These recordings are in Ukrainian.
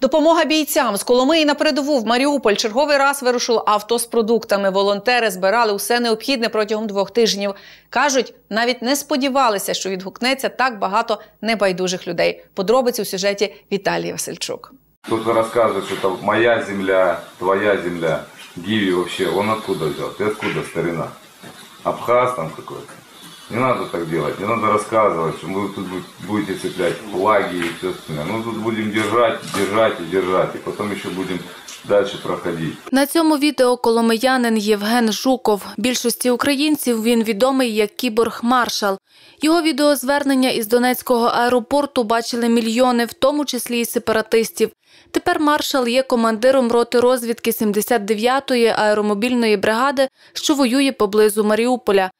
Допомога бійцям з Коломиї на передову в Маріуполь черговий раз вирушило авто з продуктами. Волонтери збирали усе необхідне протягом двох тижнів. кажуть, навіть не сподівалися, що відгукнеться так багато небайдужих людей. Подробиці у сюжеті Віталії Васильчук. Кто-то рассказывает, что это моя земля, твоя земля. Гиви вообще, он откуда взял? Ты откуда, старина? Абхаз там какой-то? Не надо так делать, не надо рассказывать, что вы тут будете цеплять флаги и все остальное. Мы тут будем держать, держать и держать, и потом еще будем дальше проходить. На цьому відео коломиянин Євген Жуков. Більшості українців він відомий як кіборг Маршал. Його відеозвернення із Донецького аеропорту бачили мільйони, в тому числі і сепаратистів. Тепер маршал є командиром роти розвідки 79-ї аеромобільної бригади, що воює поблизу Маріуполя.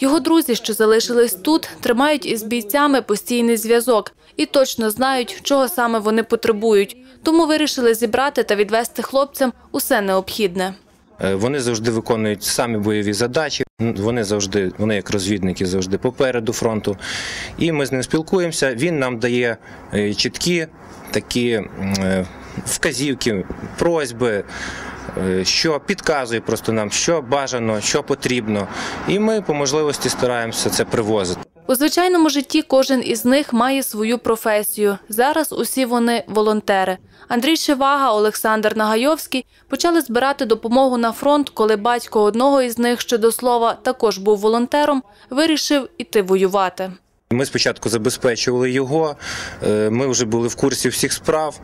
Його друзі, що залишились тут, тримають із бійцями постійний зв'язок і точно знають, чого саме вони потребують. Тому вирішили зібрати та відвести хлопцям усе необхідне. Е, Вони завжди виконують самі бойові задачі. Вони завжди, вони як розвідники, завжди попереду фронту. І ми з ним спілкуємося. Він нам дає е, чіткі такі е, вказівки, просьби, що підказує просто нам, що бажано, що потрібно. І ми по можливості стараємося це привозити. У звичайному житті кожен із них має свою професію. Зараз усі вони волонтери. Андрій Шевага, Олександр Нагайовський почали збирати допомогу на фронт, коли батько одного із них, що до слова також був волонтером, вирішив іти воювати. Ми спочатку забезпечували його, е, ми вже були в курсі всіх справ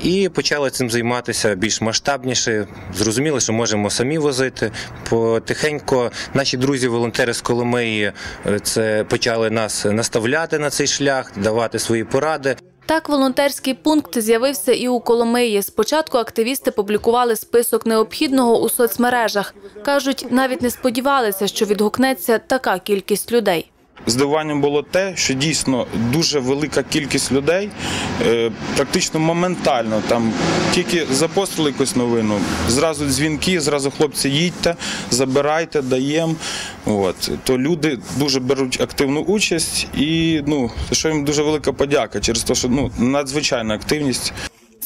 і почали цим займатися більш масштабніше. Зрозуміли, що можемо самі возити. Потихенько наші друзі-волонтери з Коломиї е, це почали нас наставляти на цей шлях, давати свої поради. Так, волонтерський пункт з'явився і у Коломиї. Спочатку активісти публікували список необхідного у соцмережах. Кажуть, навіть не сподівалися, що відгукнеться така кількість людей. Здивуванням було те, що дійсно дуже велика кількість людей, е, практично моментально там тільки запостили якусь новину, зразу дзвінки, зразу хлопці їдьте, забирайте, даємо. От то люди дуже беруть активну участь, і ну що їм дуже велика подяка через те, що ну надзвичайна активність.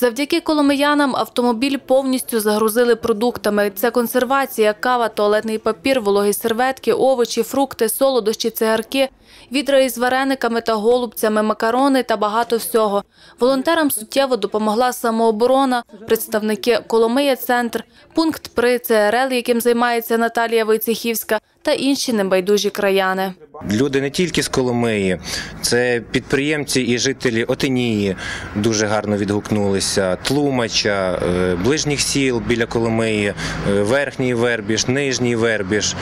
Завдяки коломиянам автомобіль повністю загрузили продуктами. Це консервація, кава, туалетний папір, вологі серветки, овочі, фрукти, солодощі, цигарки, відра із варениками та голубцями, макарони та багато всього. Волонтерам суттєво допомогла самооборона, представники Коломия Центр, пункт при ЦРЛ, яким займається Наталія Войцехівська, та інші небайдужі краяни. Люди не тільки з Коломиї, це підприємці і жителі Отинії дуже гарно відгукнулися. Тлумача, е, ближніх сіл біля Коломиї, е, верхній Вербіж, нижній Вербіж.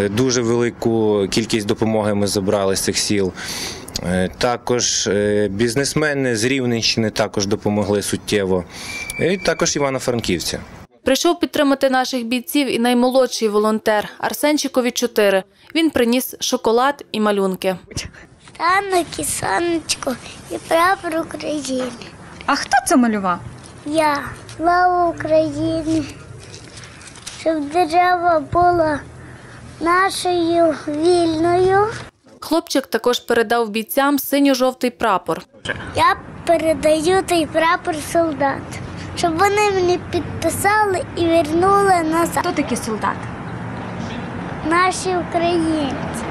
Е, Дуже велику кількість допомоги ми забрали з цих сіл. Також бізнесмени з Рівненщини також допомогли суттєво. І також івано-франківці. Прийшов підтримати наших бійців і наймолодший волонтер Арсенчикові 4. Він приніс шоколад і малюнки. Танок і сонечко і прапор України. А хто це малював? Я слава Україні, щоб держава була нашою вільною. Хлопчик також передав бійцям синьо-жовтий прапор. Я передаю той прапор солдат, щоб вони мені підписали і вернули назад. Хто такі солдати? Наші українці.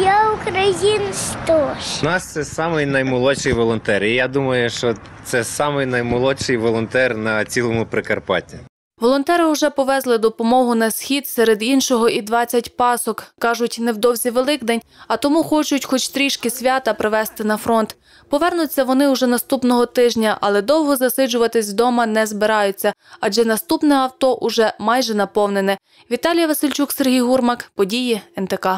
Я українець теж. У нас це самий наймолодший волонтер. І я думаю, що це самий наймолодший волонтер на цілому Прикарпатті. Волонтери вже повезли допомогу на схід, серед іншого і 20 пасок. Кажуть, невдовзі Великдень, а тому хочуть хоч трішки свята привезти на фронт. Повернуться вони уже наступного тижня, але довго засиджуватись вдома не збираються, адже наступне авто уже майже наповнене. Віталія Васильчук, Сергій Гурмак, події НТК.